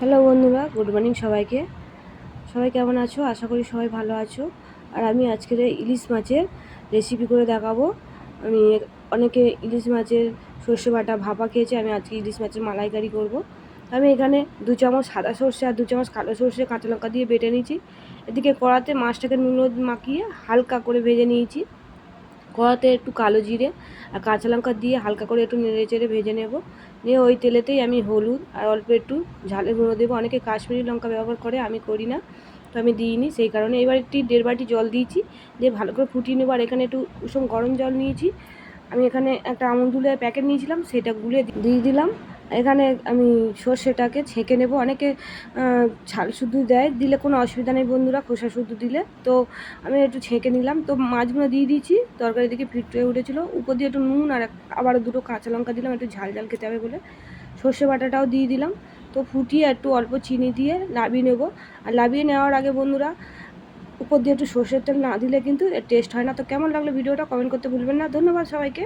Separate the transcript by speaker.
Speaker 1: Hello বন্ধুরা, good morning সবাইকে। সবাই কেমন আছো? আশা করি সবাই ভালো আছো। আর আমি আজকের ইলিশ মাছের রেসিপি করে দেখাবো। আমি অনেকে ইলিশ মাছের সর্ষে বাটা ভাপা খেয়েছে, আমি আজকে ইলিশ মাছের মালাইকারি করব। আমি এখানে দু চামচ সাদা সর্ষে আর দু চামচ কালো সর্ষে কাঁচা লঙ্কা দিয়ে বেটে নিয়েছি। এদিকে কড়াতে মাছটাকে নুন মাখিয়ে হালকা করে ভেজে নিয়েছি। কড়াতে একটু কালো জিরে আর কাঁচা লঙ্কা দিয়ে হালকা করে একটু নেড়ে চেড়ে ভেজে নেব। নিয়ে ওই তেলেতেই আমি হলুদ আর অল্প একটু ঝালের গুঁড়ো দেবো। অনেকে কাশ্মীরি লঙ্কা ব্যবহার করে, আমি করি না, তো আমি দিইনি। সেই কারণে এবার একটি দেড় বাটি জল দিয়েছি, দিয়ে ভালো করে ফুটিয়ে নেব। আর এখানে একটু উষম গরম জল নিয়েছি। আমি এখানে একটা আমুল দুলের প্যাকেট নিয়েছিলাম, সেটা গুলে দিয়ে দিলাম। এখানে আমি সর্ষেটাকে ছেঁকে নেব। অনেকে ছাল শুদ্ধ দেয়, দিলে কোনো অসুবিধা নেই বন্ধুরা, খোসা শুদ্ধ দিলে। তো আমি একটু ছেঁকে নিলাম। তো মাছগুলো দিয়ে দিয়েছি, তরকারি দিকে ফিটে উঠেছিলো। উপর দিয়ে একটু নুন আর আবার দুটো কাঁচা লঙ্কা দিলাম, একটু ঝাল ঝাল খেতে হবে বলে। সর্ষে বাটাটাও দিয়ে দিলাম। তো ফুটিয়ে একটু অল্প চিনি দিয়ে লাবিয়ে নেব। আর লাবিয়ে নেওয়ার আগে বন্ধুরা, উপর দিয়ে একটু সর্ষের তেল না দিলে কিন্তু টেস্ট হয় না। তো কেমন লাগল ভিডিওটা কমেন্ট করতে ভুলবেন না। ধন্যবাদ সবাইকে।